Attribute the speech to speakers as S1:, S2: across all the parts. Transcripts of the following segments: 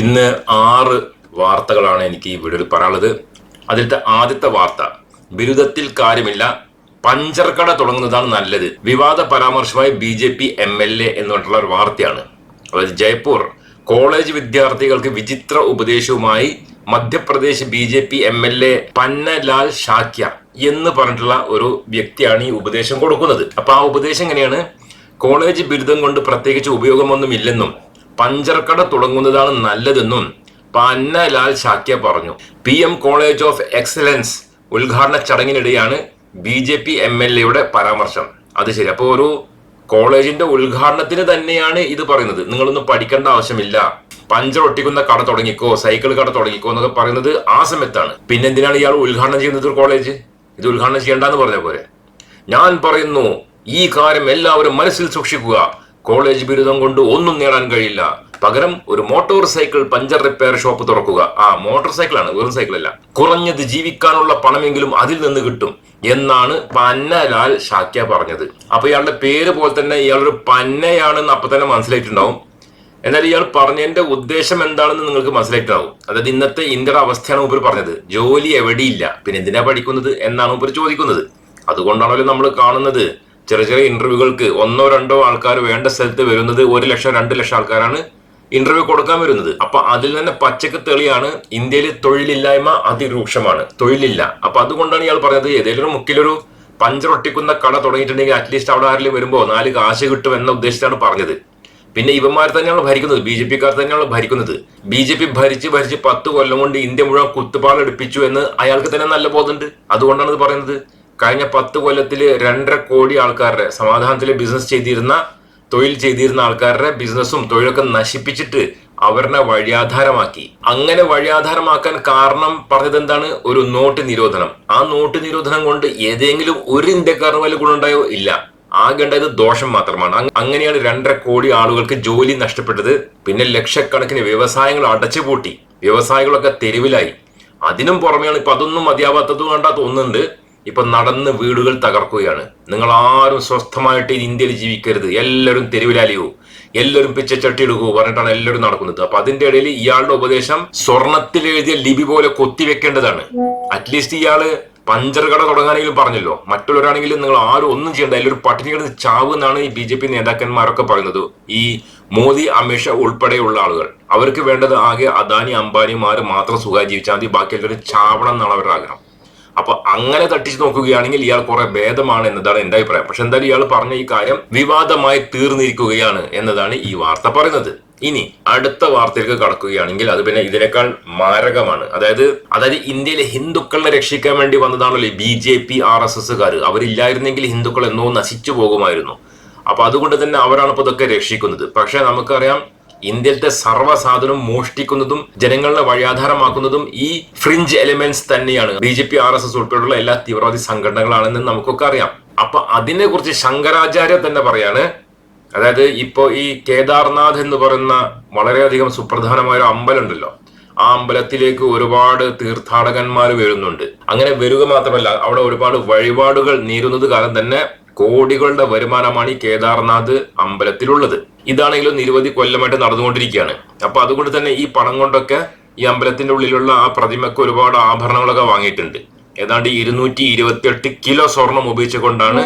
S1: ഇന്ന് ആറ് വാർത്തകളാണ് എനിക്ക് ഈ വീഡിയോയിൽ പറയാനുള്ളത്. അതിലത്തെ ആദ്യത്തെ വാർത്ത ബിരുദത്തിൽ കാര്യമില്ല പഞ്ചർ കട തുടങ്ങുന്നതാണ് നല്ലത്. വിവാദ പരാമർശമായി B J P M L A എന്ന് പറഞ്ഞിട്ടുള്ള ഒരു വാർത്തയാണ്. അതായത് ജയ്പൂർ കോളേജ് വിദ്യാർത്ഥികൾക്ക് വിചിത്ര ഉപദേശവുമായി Madhya Pradesh B J P M L A Pannalal Shakya എന്ന് പറഞ്ഞിട്ടുള്ള ഒരു വ്യക്തിയാണ് ഈ ഉപദേശം കൊടുക്കുന്നത്. അപ്പൊ ആ ഉപദേശം എങ്ങനെയാണ്? കോളേജ് ബിരുദം കൊണ്ട് പ്രത്യേകിച്ച് ഉപയോഗമൊന്നുമില്ലെന്നും പഞ്ചർക്കട തുടങ്ങുന്നതാണ് നല്ലതെന്നും പന്നലാൽ ശാക്യ പറഞ്ഞു. P M college of excellence ഉദ്ഘാടന ചടങ്ങിനിടെയാണ് B J P M L എയുടെ പരാമർശം. അത് ശരി അപ്പോൾ ഒരു കോളേജിന്റെ ഉദ്ഘാടനത്തിന് തന്നെയാണ് ഇത് പറയുന്നത്. നിങ്ങളൊന്നും പഠിക്കേണ്ട ആവശ്യമില്ല. പഞ്ചർ ഒട്ടിക്കുന്ന കട തുടങ്ങിക്കോ സൈക്കിൾ കട തുടങ്ങിക്കോ എന്നൊക്കെ പറയുന്നത് ആ സമയത്താണ്. പിന്നെ എന്തിനാണ് ഇയാൾ ഉദ്ഘാടനം ചെയ്യുന്നത് ഒരു കോളേജ്? ഇത് ഉദ്ഘാടനം ചെയ്യേണ്ടെന്ന് പറഞ്ഞ പോലെ ഞാൻ പറയുന്നു ഈ കാര്യം എല്ലാവരും മനസ്സിൽ സൂക്ഷിക്കുക. കോളേജ് ബിരുദം കൊണ്ട് ഒന്നും നേടാൻ കഴിയില്ല. പകരം ഒരു motorcycle puncture repair shop തുറക്കുക. ആ മോട്ടോർ സൈക്കിളാണ് വെറും സൈക്കിൾ അല്ല കുറഞ്ഞത് ജീവിക്കാനുള്ള പണമെങ്കിലും അതിൽ നിന്ന് കിട്ടും എന്നാണ് പന്നലാൽ ഷാക്യ പറഞ്ഞത്. അപ്പൊ ഇയാളുടെ പേര് പോലെ തന്നെ ഇയാളൊരു പന്നയാണെന്ന് അപ്പൊ തന്നെ മനസ്സിലായിട്ടുണ്ടാവും. എന്നാൽ ഇയാൾ പറഞ്ഞതിന്റെ ഉദ്ദേശം എന്താണെന്ന് നിങ്ങൾക്ക് മനസ്സിലായിട്ടുണ്ടാവും. അതായത് ഇന്നത്തെ ഇന്ത്യയുടെ അവസ്ഥയാണ് ഉപരി പറഞ്ഞത്. ജോലി എവിടെയില്ല. പിന്നെ എന്തിനാ പഠിക്കുന്നത്? എന്നാണ് ഉപരി ചോദിക്കുന്നത്. അതുകൊണ്ടാണല്ലോ നമ്മൾ കാണുന്നത്. ചെറിയ ചെറിയ ഇന്റർവ്യൂകൾക്ക് ഒന്നോ രണ്ടോ ആൾക്കാർ വേണ്ട സ്ഥലത്ത് വരുന്നത് ഒരു ലക്ഷം രണ്ട് ലക്ഷം ആൾക്കാരാണ് ഇന്റർവ്യൂ കൊടുക്കാൻ വരുന്നത്. അപ്പൊ അതിൽ തന്നെ പച്ചക്ക് തെളിയാണ് ഇന്ത്യയിൽ തൊഴിലില്ലായ്മ അതിരൂക്ഷമാണ്. തൊഴിലില്ല. അപ്പൊ അതുകൊണ്ടാണ് ഇയാൾ പറഞ്ഞത് ഏതെങ്കിലും മുക്കിലൊരു പഞ്ചർ ഒട്ടിക്കുന്ന കട തുടങ്ങിയിട്ടുണ്ടെങ്കിൽ അറ്റ്ലീസ്റ്റ് അവിടെ ആരെങ്കിലും വരുമ്പോൾ നാല് കാശ് കിട്ടും എന്ന ഉദ്ദേശത്താണ് പറഞ്ഞത്. പിന്നെ ഇവന്മാർ തന്നെയാണ് ഭരിക്കുന്നത്. ബി ജെ പിക്കാർ തന്നെയാണ് ഭരിക്കുന്നത്. ബി ജെ പി ഭരിച്ച് ഭരിച്ച് പത്ത് കൊല്ലം കൊണ്ട് ഇന്ത്യ മുഴുവൻ കുത്തുപാളെടുപ്പിച്ചു എന്ന് അയാൾക്ക് തന്നെ നല്ല ബോധമുണ്ട്. അതുകൊണ്ടാണ് ഇത് പറയുന്നത്. കഴിഞ്ഞ പത്ത് കൊല്ലത്തിൽ രണ്ടര കോടി ആൾക്കാരുടെ സമാധാനത്തിൽ ബിസിനസ് ചെയ്തിരുന്ന തൊഴിൽ ചെയ്തിരുന്ന ആൾക്കാരുടെ ബിസിനസ്സും തൊഴിലൊക്കെ നശിപ്പിച്ചിട്ട് അവരുടെ വഴിയാധാരമാക്കി. അങ്ങനെ വഴിയാധാരമാക്കാൻ കാരണം പറഞ്ഞത് എന്താണ് ഒരു നോട്ട് നിരോധനം. ആ നോട്ട് നിരോധനം കൊണ്ട് ഏതെങ്കിലും ഒരു ഇന്ത്യക്കാരന് വല്ല ഗുണമുണ്ടായോ? ഇല്ല. ആകെ ഉണ്ടായത് ദോഷം മാത്രമാണ്. അങ് അങ്ങനെയാണ് രണ്ടര കോടി ആളുകൾക്ക് ജോലി നഷ്ടപ്പെട്ടത്. പിന്നെ ലക്ഷക്കണക്കിന് വ്യവസായങ്ങൾ അടച്ചുപൂട്ടി വ്യവസായികളൊക്കെ തെരുവിലായി. അതിനും പുറമെയാണ് ഇപ്പൊ അതൊന്നും മതിയാവാത്തത് കണ്ടാ തോന്നുന്നുണ്ട്. ഇപ്പൊ നടന്ന് വീടുകൾ തകർക്കുകയാണ്. നിങ്ങൾ ആരും സ്വസ്ഥമായിട്ട് ഇന്ത്യയിൽ ജീവിക്കരുത്. എല്ലാവരും തെരുവിലാലിയോ. എല്ലാവരും പിച്ചച്ചട്ടി എടുക്കൂ പറഞ്ഞിട്ടാണ് എല്ലാവരും നടക്കുന്നത്. അപ്പൊ അതിന്റെ ഇടയിൽ ഇയാളുടെ ഉപദേശം സ്വർണത്തിൽ എഴുതിയ ലിപി പോലെ കൊത്തിവെക്കേണ്ടതാണ്. അറ്റ്ലീസ്റ്റ് ഇയാൾ പഞ്ചർ കട തുടങ്ങാനെങ്കിലും പറഞ്ഞല്ലോ. മറ്റുള്ളവരാണെങ്കിലും നിങ്ങൾ ആരും ഒന്നും ചെയ്യേണ്ട. എല്ലാവരും പട്ടിണി കിടന്ന് ചാവ് എന്നാണ് ഈ ബി ജെ പി നേതാക്കന്മാരൊക്കെ പറയുന്നത്. ഈ മോദി അമിത് ഷാ ഉൾപ്പെടെയുള്ള ആളുകൾ. അവർക്ക് വേണ്ടത് ആകെ അദാനി അംബാനിമാർ മാത്രം സുഖമായി ജീവിച്ചാൽ മതി. ബാക്കി എല്ലാവരും ചാവണം എന്നാണ് അവരുടെ ആഗ്രഹം. അപ്പൊ അങ്ങനെ തട്ടിച്ച് നോക്കുകയാണെങ്കിൽ ഇയാൾ കുറെ ഭേദമാണ് എന്നതാണ് എന്റെ അഭിപ്രായം. പക്ഷെ എന്തായാലും ഇയാൾ പറഞ്ഞ ഈ കാര്യം വിവാദമായി തീർന്നിരിക്കുകയാണ് എന്നതാണ് ഈ വാർത്ത പറയുന്നത്. ഇനി അടുത്ത വാർത്തയിലേക്ക് കടക്കുകയാണെങ്കിൽ അത് പിന്നെ ഇതിനേക്കാൾ മാരകമാണ്. അതായത് അതായത് ഇന്ത്യയിലെ ഹിന്ദുക്കളെ രക്ഷിക്കാൻ വേണ്ടി വന്നതാണല്ലോ B J P R S എസ്സുകാർ. അവരില്ലായിരുന്നെങ്കിൽ ഹിന്ദുക്കൾ എന്നോ നശിച്ചു പോകുമായിരുന്നു. അപ്പൊ അതുകൊണ്ട് തന്നെ അവരാണ് ഇപ്പൊ ഇതൊക്കെ രക്ഷിക്കുന്നത്. പക്ഷെ നമുക്കറിയാം ഇന്ത്യയിലത്തെ സർവസാധനം മോഷ്ടിക്കുന്നതും ജനങ്ങളുടെ വഴിയാധാരമാക്കുന്നതും ഈ ഫ്രിഞ്ച് എലിമെന്റ്സ് തന്നെയാണ്. B J P R S S ഉൾപ്പെടെയുള്ള എല്ലാ തീവ്രവാദി സംഘടനകളാണെന്ന് നമുക്കൊക്കെ അറിയാം. അപ്പൊ അതിനെക്കുറിച്ച് ശങ്കരാചാര്യ തന്നെ പറയാണ്. അതായത് ഇപ്പോ ഈ കേദാർനാഥ് എന്ന് പറയുന്ന വളരെയധികം സുപ്രധാനമായ ഒരു അമ്പലം ഉണ്ടല്ലോ ആ അമ്പലത്തിലേക്ക് ഒരുപാട് തീർത്ഥാടകന്മാർ വരുന്നുണ്ട്. അങ്ങനെ വരിക മാത്രമല്ല അവിടെ ഒരുപാട് വഴിപാടുകൾ നേരുന്നത് കാരണം തന്നെ കോടികളുടെ വരുമാനമാണ് ഈ കേദാർനാഥ് അമ്പലത്തിലുള്ളത് ഇതാണെങ്കിലും നിരവധി കൊല്ലമായിട്ട് നടന്നുകൊണ്ടിരിക്കുകയാണ് അപ്പൊ അതുകൊണ്ട് തന്നെ ഈ പണം കൊണ്ടൊക്കെ ഈ അമ്പലത്തിന്റെ ഉള്ളിലുള്ള ആ പ്രതിമയ്ക്ക് ഒരുപാട് ആഭരണങ്ങളൊക്കെ വാങ്ങിയിട്ടുണ്ട് ഏതാണ്ട് ഇരുന്നൂറ്റി ഇരുപത്തിയെട്ട് കിലോ സ്വർണം ഉപയോഗിച്ചുകൊണ്ടാണ്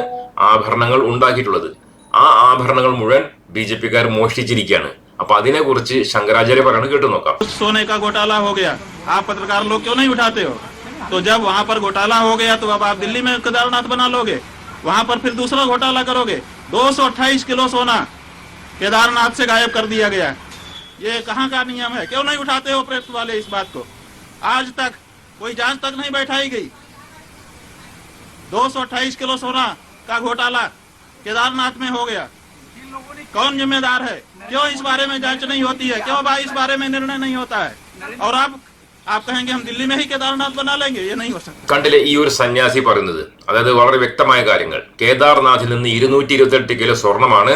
S1: ആഭരണങ്ങൾ ഉണ്ടാക്കിയിട്ടുള്ളത് ആ ആഭരണങ്ങൾ മുഴുവൻ ബി ജെ പിക്കാർ മോഷ്ടിച്ചിരിക്കുകയാണ് അപ്പൊ അതിനെ കുറിച്ച് ശങ്കരാചാര്യ പറയുന്നത് കേട്ടു നോക്കാം
S2: सोने का घोटाला हो गया आप पत्रकार लोग क्यों नहीं उठाते हो तो जब वहां पर घोटाला हो गया तो अब आप दिल्ली में केदारनाथ बना लोगे वहाँ पर फिर दूसरा घोटाला करोगे। 228 किलो सोना केदारनाथ से गायब कर दिया गया। ये कहाँ का नियम है? क्यों नहीं उठाते हो प्रेस वाले इस बात को? आज तक कोई जाँच तक नहीं बैठाई गई। 228 किलो सोना का घोटाला केदारनाथ में हो गया। कौन जिम्मेदार है? क्यों इस बारे में जाँच नहीं होती है? क्यों भाई इस बारे में निर्णय नहीं होता है? और आप आप कहेंगे हम दिल्ली में ही केदारनाथ बना लेंगे ये नहीं हो सकता
S1: കണ്ടില്ലേ ഈ ഒരു സന്യാസി പറയുന്നത് അതായത് വളരെ വ്യക്തമായ കാര്യങ്ങൾ കേദാർനാഥിൽ നിന്ന് ഇരുന്നൂറ്റി ഇരുപത്തെട്ട് കിലോ സ്വർണമാണ്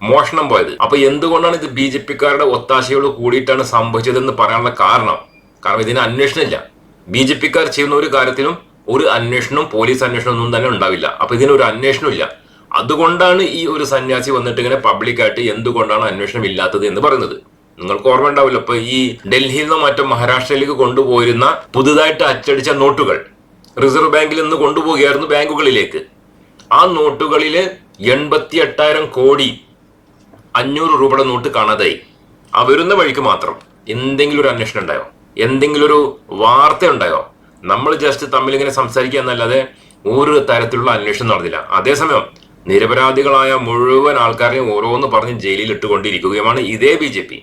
S1: മോഷണം പോയത് അപ്പൊ എന്തുകൊണ്ടാണ് ഇത് ബി ജെ പിക്കാരുടെ ഒത്താശയോട് കൂടിയിട്ടാണ് സംഭവിച്ചതെന്ന് പറയാനുള്ള കാരണം കാരണം ഇതിന് അന്വേഷണമില്ല ബി ജെ പിക്കാർ ചെയ്യുന്ന ഒരു കാര്യത്തിലും ഒരു അന്വേഷണവും പോലീസ് അന്വേഷണം ഒന്നും തന്നെ ഉണ്ടാവില്ല അപ്പൊ ഇതിനൊരു അന്വേഷണമില്ല അതുകൊണ്ടാണ് ഈ ഒരു സന്യാസി വന്നിട്ട് ഇങ്ങനെ പബ്ലിക്കായിട്ട് എന്തുകൊണ്ടാണ് അന്വേഷണം ഇല്ലാത്തത് എന്ന് പറയുന്നത് നിങ്ങൾക്ക് ഓർമ്മ ഉണ്ടാവില്ല. ഇപ്പൊ ഈ ഡൽഹിയിൽ നിന്ന് മറ്റും മഹാരാഷ്ട്രയിലേക്ക് കൊണ്ടുപോയിരുന്ന പുതുതായിട്ട് അച്ചടിച്ച നോട്ടുകൾ റിസർവ് ബാങ്കിൽ നിന്ന് കൊണ്ടുപോവുകയായിരുന്നു ബാങ്കുകളിലേക്ക്. ആ നോട്ടുകളിൽ എൺപത്തി എട്ടായിരം കോടി അഞ്ഞൂറ് രൂപയുടെ നോട്ട് കാണാതായി. ആ വരുന്ന വഴിക്ക് മാത്രം എന്തെങ്കിലും ഒരു അന്വേഷണം ഉണ്ടായോ? എന്തെങ്കിലും ഒരു വാർത്ത ഉണ്ടായോ? നമ്മൾ ജസ്റ്റ് തമ്മിൽ ഇങ്ങനെ സംസാരിക്കുക എന്നല്ലാതെ ഒരു തരത്തിലുള്ള അന്വേഷണം നടന്നില്ല. അതേസമയം നിരപരാധികളായ മുഴുവൻ ആൾക്കാരെയും ഓരോന്ന് പറഞ്ഞ് ജയിലിൽ ഇട്ടുകൊണ്ടിരിക്കുകയുമാണ് ഇതേ ബി ജെ പി.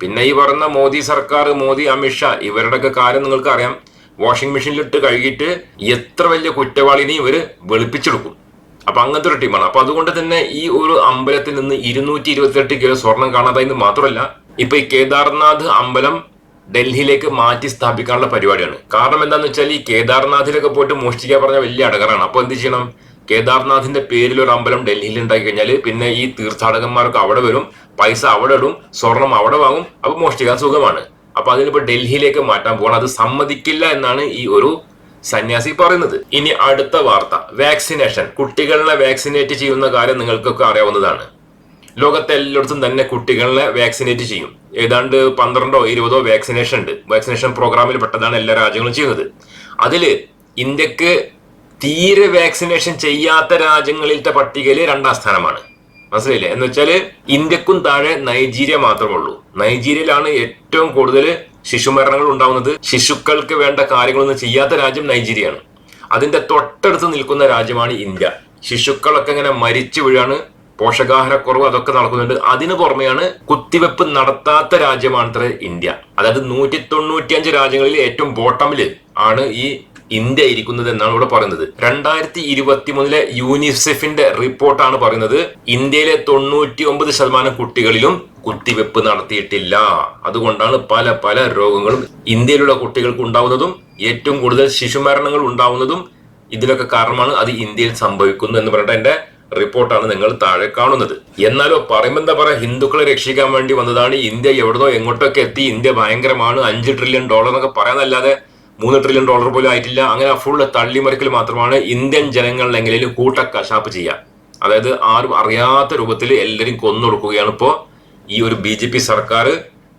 S1: പിന്നെ ഈ പറഞ്ഞ മോദി സർക്കാർ മോദി അമിത്ഷാ ഇവരുടെയൊക്കെ കാര്യം നിങ്ങൾക്ക് അറിയാം. വാഷിംഗ് മെഷീനിലിട്ട് കഴുകിയിട്ട് എത്ര വലിയ കുറ്റവാളിനെയും ഇവർ വെളുപ്പിച്ചെടുക്കും. അപ്പൊ അങ്ങനത്തെ ഒരു ടീമാണ്. അപ്പൊ അതുകൊണ്ട് തന്നെ ഈ ഒരു അമ്പലത്തിൽ നിന്ന് ഇരുന്നൂറ്റി ഇരുപത്തിയെട്ട് കിലോ സ്വർണം കാണാതായെന്ന് മാത്രമല്ല ഇപ്പൊ ഈ കേദാർനാഥ് അമ്പലം ഡൽഹിയിലേക്ക് മാറ്റി സ്ഥാപിക്കാനുള്ള പരിപാടിയാണ്. കാരണം എന്താണെന്ന് വെച്ചാൽ ഈ കേദാർനാഥിലൊക്കെ പോയിട്ട് മോഷ്ടിക്കാൻ പറഞ്ഞ വലിയ അടകറാണ് അപ്പൊ എന്ത് ചെയ്യണം? കേദാർനാഥിന്റെ പേരിൽ ഒരു അമ്പലം ഡൽഹിയിൽ ഉണ്ടാക്കി കഴിഞ്ഞാൽ പിന്നെ ഈ തീർത്ഥാടകന്മാർക്ക് അവിടെ വരും. പൈസ അവിടെ ഇടും സ്വർണം അവിടെ വാങ്ങും അപ്പൊ മോഷ്ടിക്കാൻ സുഖമാണ്. അപ്പൊ അതിനിപ്പോ ഡൽഹിയിലേക്ക് മാറ്റാൻ പോകണം അത് സമ്മതിക്കില്ല എന്നാണ് ഈ ഒരു സന്യാസി പറയുന്നത്. ഇനി അടുത്ത വാർത്ത. വാക്സിനേഷൻ. കുട്ടികളെ വാക്സിനേറ്റ് ചെയ്യുന്ന കാര്യം നിങ്ങൾക്കൊക്കെ അറിയാവുന്നതാണ്. ലോകത്തെ എല്ലായിടത്തും തന്നെ കുട്ടികളെ വാക്സിനേറ്റ് ചെയ്യും. ഏതാണ്ട് പന്ത്രണ്ടോ ഇരുപതോ വാക്സിനേഷൻ ഉണ്ട്. വാക്സിനേഷൻ പ്രോഗ്രാമിൽ പെട്ടതാണ് എല്ലാ രാജ്യങ്ങളും ചെയ്യുന്നത്. അതിൽ ഇന്ത്യയ്ക്ക് തീരെ വാക്സിനേഷൻ ചെയ്യാത്ത രാജ്യങ്ങളിലത്തെ പട്ടികയിൽ രണ്ടാം സ്ഥാനമാണ്. മനസ്സിലായില്ലേ? എന്ന് വെച്ചാൽ ഇന്ത്യക്കും താഴെ നൈജീരിയ മാത്രമേ ഉള്ളൂ. നൈജീരിയയിലാണ് ഏറ്റവും കൂടുതൽ ശിശുമരണങ്ങൾ ഉണ്ടാവുന്നത്. ശിശുക്കൾക്ക് വേണ്ട കാര്യങ്ങളൊന്നും ചെയ്യാത്ത രാജ്യം നൈജീരിയയാണ്. അതിന്റെ തൊട്ടടുത്ത് നിൽക്കുന്ന രാജ്യമാണ് ഇന്ത്യ. ശിശുക്കളൊക്കെ ഇങ്ങനെ മരിച്ചു വീഴാണ് പോഷകാഹാരക്കുറവ് അതൊക്കെ നടക്കുന്നുണ്ട്. അതിനു പുറമെയാണ് കുത്തിവെപ്പ് നടത്താത്ത രാജ്യമാണ് ഇന്ത്യ. അതായത് നൂറ്റി തൊണ്ണൂറ്റിയഞ്ച് രാജ്യങ്ങളിൽ ഏറ്റവും ബോട്ടമിൽ ആണ് ഈ ഇന്ത്യ ഇരിക്കുന്നത് എന്നാണ് ഇവിടെ പറയുന്നത്. രണ്ടായിരത്തി ഇരുപത്തി മൂന്നിലെ യൂണിസെഫിന്റെ റിപ്പോർട്ടാണ് പറയുന്നത് ഇന്ത്യയിലെ തൊണ്ണൂറ്റി ഒമ്പത് ശതമാനം കുട്ടികളിലും കുത്തിവെപ്പ് നടത്തിയിട്ടില്ല. അതുകൊണ്ടാണ് പല പല രോഗങ്ങളും ഇന്ത്യയിലുള്ള കുട്ടികൾക്ക് ഉണ്ടാവുന്നതും ഏറ്റവും കൂടുതൽ ശിശുമരണങ്ങൾ ഉണ്ടാവുന്നതും ഇതിനൊക്കെ കാരണമാണ് അത് ഇന്ത്യയിൽ സംഭവിക്കുന്നു എന്ന് പറഞ്ഞിട്ട് എന്റെ റിപ്പോർട്ടാണ് നിങ്ങൾ താഴെ കാണുന്നത്. എന്നാലോ പറയുമ്പോൾ എന്താ പറയാ ഹിന്ദുക്കളെ രക്ഷിക്കാൻ വേണ്ടി വന്നതാണ് ഇന്ത്യ എവിടുന്നോ എങ്ങോട്ടൊക്കെ എത്തി. ഇന്ത്യ ഭയങ്കരമാണ്. അഞ്ച് ട്രില്യൺ ഡോളർ എന്നൊക്കെ പറയാനല്ലാതെ മൂന്ന് ട്രില്യൺ ഡോളർ പോലും ആയിട്ടില്ല. അങ്ങനെ ഫുള്ള് തള്ളിമറിക്കൽ മാത്രമാണ് ഇന്ത്യൻ ജനങ്ങളിലെങ്കിലും കൂട്ട കശാപ്പ് ചെയ്യുക. അതായത് ആരും അറിയാത്ത രൂപത്തിൽ എല്ലാവരും കൊന്നൊടുക്കുകയാണ് ഇപ്പോൾ ഈ ഒരു ബി സർക്കാർ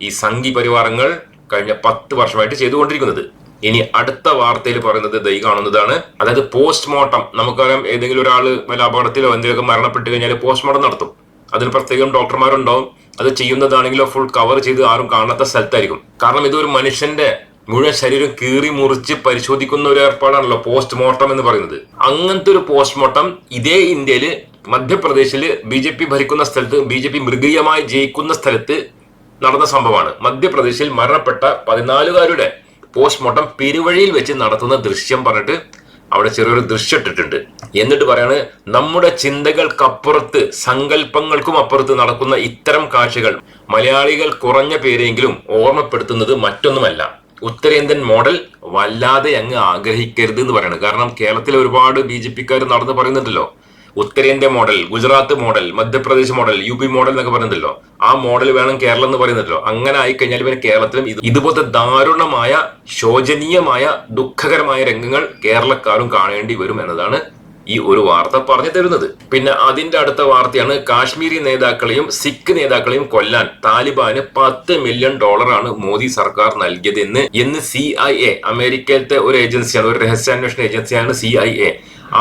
S1: ഈ സംഘി പരിവാരങ്ങൾ കഴിഞ്ഞ പത്ത് വർഷമായിട്ട് ചെയ്തുകൊണ്ടിരിക്കുന്നത്. ഇനി അടുത്ത വാർത്തയിൽ പറയുന്നത് ദൈ കാണുന്നതാണ്. അതായത് പോസ്റ്റ്മോർട്ടം. നമുക്കറിയാം ഏതെങ്കിലും ഒരാൾ വല്ല അപകടത്തിലോ എന്തെങ്കിലുമൊക്കെ മരണപ്പെട്ട് കഴിഞ്ഞാൽ പോസ്റ്റ്മോർട്ടം നടത്തും. അതിന് പ്രത്യേകം ഡോക്ടർമാരുണ്ടാവും. അത് ചെയ്യുന്നതാണെങ്കിലോ ഫുൾ കവർ ചെയ്ത് ആരും കാണാത്ത സ്ഥലത്തായിരിക്കും. കാരണം ഇതൊരു മനുഷ്യന്റെ മുഴുവൻ ശരീരം കീറി മുറിച്ച് പരിശോധിക്കുന്ന ഒരു ഏർപ്പാടാണല്ലോ പോസ്റ്റ്മോർട്ടം എന്ന് പറയുന്നത്. അങ്ങനത്തെ ഒരു പോസ്റ്റ്മോർട്ടം ഇതേ ഇന്ത്യയിൽ മധ്യപ്രദേശിൽ ബി ജെ പി ഭരിക്കുന്ന സ്ഥലത്ത് ബി ജെ പി മൃഗീയമായി ജയിക്കുന്ന സ്ഥലത്ത് നടന്ന സംഭവമാണ്. മധ്യപ്രദേശിൽ മരണപ്പെട്ട പതിനാലുകാരുടെ പോസ്റ്റ്മോർട്ടം പെരുവഴിയിൽ വെച്ച് നടത്തുന്ന ദൃശ്യം പറഞ്ഞിട്ട് അവിടെ ചെറിയൊരു ദൃശ്യം ഇട്ടിട്ടുണ്ട്. എന്നിട്ട് പറയാണ് നമ്മുടെ ചിന്തകൾക്കപ്പുറത്ത് സങ്കല്പങ്ങൾക്കും അപ്പുറത്ത് നടക്കുന്ന ഇത്തരം കാഴ്ചകൾ മലയാളികൾ കുറഞ്ഞ പേരെങ്കിലും ഓർമ്മപ്പെടുത്തുന്നത് മറ്റൊന്നുമല്ല. ഉത്തരേന്ത്യൻ മോഡൽ വല്ലാതെ അങ്ങ് ആഗ്രഹിക്കരുത് എന്ന് പറയുന്നത് കാരണം കേരളത്തിൽ ഒരുപാട് ബി ജെ പിക്കാർ നടന്ന് പറയുന്നുണ്ടല്ലോ ഉത്തരേന്ത്യ model Gujarat model Madhya Pradesh model U P model എന്നൊക്കെ പറയുന്നുണ്ടല്ലോ ആ മോഡൽ വേണം കേരളം എന്ന് പറയുന്നുണ്ടല്ലോ അങ്ങനെ ആയിക്കഴിഞ്ഞാൽ പിന്നെ കേരളത്തിലും ഇത് ഇതുപോലത്തെ ദാരുണമായ ശോചനീയമായ ദുഃഖകരമായ രംഗങ്ങൾ കേരളക്കാരും കാണേണ്ടി വരും എന്നതാണ് ഈ ഒരു വാർത്ത പറഞ്ഞു തരുന്നത്. പിന്നെ അതിന്റെ അടുത്ത വാർത്തയാണ് കാശ്മീരി നേതാക്കളെയും സിഖ് നേതാക്കളെയും കൊല്ലാൻ താലിബാന് പത്ത് മില്യൺ ഡോളറാണ് മോദി സർക്കാർ നൽകിയതെന്ന് എന്ന് സി ഐ എ അമേരിക്കയിലത്തെ ഒരു ഏജൻസിയാണ് ഒരു രഹസ്യാന്വേഷണ ഏജൻസിയാണ് സി ഐ എ.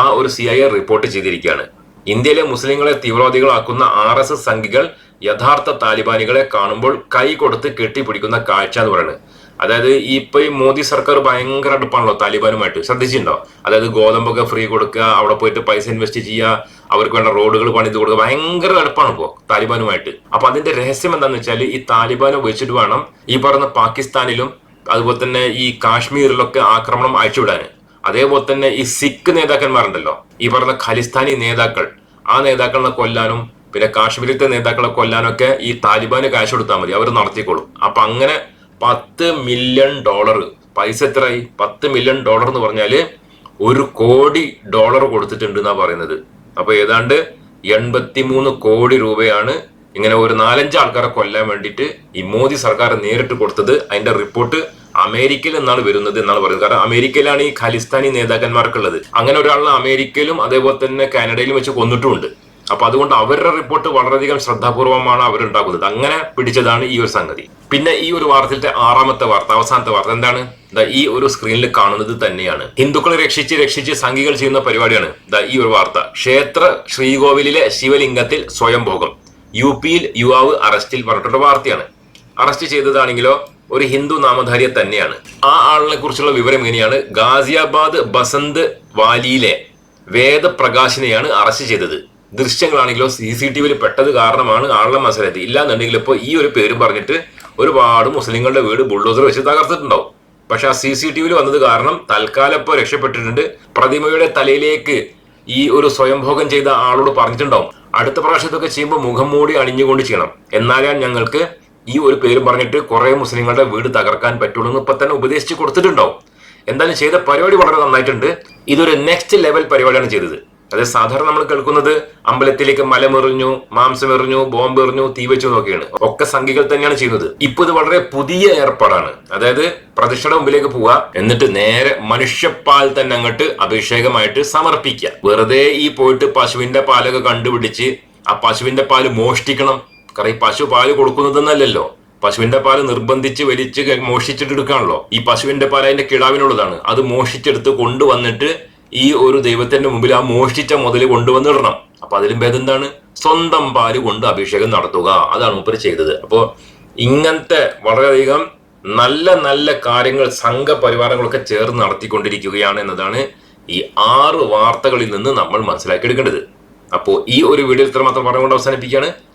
S1: ആ ഒരു സി ഐ എ റിപ്പോർട്ട് ചെയ്തിരിക്കുകയാണ്. ഇന്ത്യയിലെ മുസ്ലിങ്ങളെ തീവ്രവാദികളാക്കുന്ന ആർ എസ് എസ് സംഘികൾ യഥാർത്ഥ താലിബാനികളെ കാണുമ്പോൾ കൈ കൊടുത്ത് കെട്ടിപ്പിടിക്കുന്ന കാഴ്ച എന്ന് പറയുന്നത്. അതായത് ഇപ്പൊ ഈ മോദി സർക്കാർ ഭയങ്കര അടുപ്പാണല്ലോ താലിബാനുമായിട്ട്. ശ്രദ്ധിച്ചിട്ടുണ്ടോ? അതായത് ഗോതമ്പൊക്കെ ഫ്രീ കൊടുക്കുക അവിടെ പോയിട്ട് പൈസ ഇൻവെസ്റ്റ് ചെയ്യുക അവർക്ക് വേണ്ട റോഡുകൾ പണിത് കൊടുക്കുക ഭയങ്കര അടുപ്പാണ് ഇപ്പോ താലിബാനുമായിട്ട്. അപ്പൊ അതിന്റെ രഹസ്യം എന്താണെന്ന് വെച്ചാൽ ഈ താലിബാൻ ഉപയോഗിച്ചിട്ട് വേണം ഈ പറഞ്ഞ പാകിസ്ഥാനിലും അതുപോലെ തന്നെ ഈ കാശ്മീരിലൊക്കെ ആക്രമണം അയച്ചുവിടാൻ അതേപോലെ തന്നെ ഈ സിഖ് നേതാക്കന്മാരുണ്ടല്ലോ. ഈ പറഞ്ഞ ഖലിസ്ഥാനി നേതാക്കൾ. ആ നേതാക്കളെ കൊല്ലാനും പിന്നെ കാശ്മീരിലത്തെ നേതാക്കളെ കൊല്ലാനൊക്കെ ഈ താലിബാന് കാശ് കൊടുത്താൽ മതി. അവർ നടത്തിക്കോളും. അപ്പൊ അങ്ങനെ പത്ത് മില്യൺ ഡോളർ പൈസ എത്രയായി? പത്ത് മില്യൺ ഡോളർ എന്ന് പറഞ്ഞാൽ ഒരു കോടി ഡോളർ കൊടുത്തിട്ടുണ്ട് എന്നാ പറയുന്നത്. അപ്പൊ ഏതാണ്ട് എൺപത്തിമൂന്ന് കോടി രൂപയാണ് ഇങ്ങനെ ഒരു നാലഞ്ച് ആൾക്കാരെ കൊല്ലാൻ വേണ്ടിയിട്ട് ഈ മോദി സർക്കാർ നേരിട്ട് കൊടുത്തത്. അതിന്റെ റിപ്പോർട്ട് അമേരിക്കയിൽ എന്നാണ് വരുന്നത് എന്നാണ് പറയുന്നത്. കാരണം അമേരിക്കയിലാണ് ഈ ഖലിസ്ഥാനി നേതാക്കന്മാർക്കുള്ളത്. അങ്ങനെ ഒരാളിനെ അമേരിക്കയിലും അതേപോലെ തന്നെ കാനഡയിലും വെച്ച് കൊന്നിട്ടുമുണ്ട്. അപ്പൊ അതുകൊണ്ട് അവരുടെ റിപ്പോർട്ട് വളരെയധികം ശ്രദ്ധാപൂർവമാണ് അവരുണ്ടാക്കുന്നത്. അങ്ങനെ പിടിച്ചതാണ് ഈ ഒരു സംഗതി. പിന്നെ ഈ ഒരു വാർത്തയിലെ ആറാമത്തെ വാർത്ത അവസാനത്തെ വാർത്ത എന്താണ്? ഈ ഒരു സ്ക്രീനിൽ കാണുന്നത് തന്നെയാണ്. ഹിന്ദുക്കളെ രക്ഷിച്ച് രക്ഷിച്ച് സംഘികൾ ചെയ്യുന്ന പരിപാടിയാണ് ഈ ഒരു വാർത്ത. ക്ഷേത്ര ശ്രീകോവിലിലെ ശിവലിംഗത്തിൽ സ്വയംഭോഗം. യു പിയിൽ യുവാവ് അറസ്റ്റിൽ പറഞ്ഞിട്ടുള്ള വാർത്തയാണ്. അറസ്റ്റ് ചെയ്തതാണെങ്കിലോ ഒരു ഹിന്ദു നാമധാരിയെ തന്നെയാണ്. ആ ആളിനെ കുറിച്ചുള്ള വിവരം ഇങ്ങനെയാണ്. ഗാസിയാബാദ് ബസന്ത് വാലിയിലെ വേദപ്രകാശിനെയാണ് അറസ്റ്റ് ചെയ്തത്. ദൃശ്യങ്ങളാണെങ്കിലോ സി സി ടി വിയിൽ പെട്ടത് കാരണമാണ് ആളുടെ മനസ്സിലായത് ഇല്ലാന്നുണ്ടെങ്കിൽ ഇപ്പോൾ ഈ ഒരു പേരും പറഞ്ഞിട്ട് ഒരുപാട് മുസ്ലിങ്ങളുടെ വീട് ബുൾഡോസർ വെച്ച് തകർത്തിട്ടുണ്ടാവും. പക്ഷെ ആ സി സി ടി വിയിൽ വന്നത് കാരണം തൽക്കാലം ഇപ്പോൾ രക്ഷപ്പെട്ടിട്ടുണ്ട്. പ്രതിമയുടെ തലയിലേക്ക് ഈ ഒരു സ്വയംഭോഗം ചെയ്ത ആളോട് പറഞ്ഞിട്ടുണ്ടാവും. അടുത്ത പ്രാവശ്യത്തൊക്കെ ചെയ്യുമ്പോൾ മുഖം മൂടി അണിഞ്ഞുകൊണ്ട് ചെയ്യണം. എന്നാലേ ഞങ്ങൾക്ക് ഈ ഒരു പേരും പറഞ്ഞിട്ട് കുറെ മുസ്ലിങ്ങളുടെ വീട് തകർക്കാൻ പറ്റുള്ളൂ എന്ന് ഇപ്പൊ തന്നെ ഉപദേശിച്ച് കൊടുത്തിട്ടുണ്ടാവും. എന്തായാലും ചെയ്ത പരിപാടി വളരെ നന്നായിട്ടുണ്ട്. ഇതൊരു നെക്സ്റ്റ് ലെവൽ പരിപാടിയാണ് ചെയ്തത്. അതായത് സാധാരണ നമ്മൾ കേൾക്കുന്നത് അമ്പലത്തിലേക്ക് മലമെറിഞ്ഞു മാംസമെറിഞ്ഞു ബോംബ് എറിഞ്ഞു തീ വെച്ചു എന്നൊക്കെയാണ്. ഒക്കെ സംഖ്യകൾ തന്നെയാണ് ചെയ്യുന്നത്. ഇപ്പൊ ഇത് വളരെ പുതിയ ഏർപ്പാടാണ്. അതായത് പ്രതിഷ്ഠയുടെ മുമ്പിലേക്ക് പോവുക എന്നിട്ട് നേരെ മനുഷ്യപ്പാൽ തന്നെ അങ്ങോട്ട് അഭിഷേകമായിട്ട് സമർപ്പിക്കുക. വെറുതെ ഈ പോയിട്ട് പശുവിന്റെ പാലൊക്കെ കണ്ടുപിടിച്ച് ആ പശുവിന്റെ പാൽ മോഷ്ടിക്കണം കാരണം ഈ പശു പാൽ കൊടുക്കുന്നതെന്നല്ലല്ലോ. പശുവിന്റെ പാൽ നിർബന്ധിച്ച് വലിച്ച് മോഷിച്ചിട്ടെടുക്കാണല്ലോ. ഈ പശുവിന്റെ പാൽ അതിന്റെ കിടാവിനുള്ളതാണ്. അത് മോഷിച്ചെടുത്ത് കൊണ്ടുവന്നിട്ട് ഈ ഒരു ദൈവത്തിന്റെ മുമ്പിൽ ആ മോഷ്ടിച്ച മുതൽ കൊണ്ടുവന്നിടണം. അപ്പൊ അതിലും ഭേദം എന്താണ്? സ്വന്തം പാൽ കൊണ്ട് അഭിഷേകം നടത്തുക. അതാണ് മൂപ്പര് ചെയ്തത്. അപ്പോൾ ഇങ്ങനത്തെ വളരെയധികം നല്ല നല്ല കാര്യങ്ങൾ സംഘപരിവാരങ്ങളൊക്കെ ചേർന്ന് നടത്തിക്കൊണ്ടിരിക്കുകയാണ് എന്നതാണ് ഈ ആറ് വാർത്തകളിൽ നിന്ന് നമ്മൾ മനസ്സിലാക്കിയെടുക്കേണ്ടത്. അപ്പോൾ ഈ ഒരു വീഡിയോ ഇത്ര മാത്രം പറഞ്ഞുകൊണ്ട് അവസാനിപ്പിക്കുകയാണ്.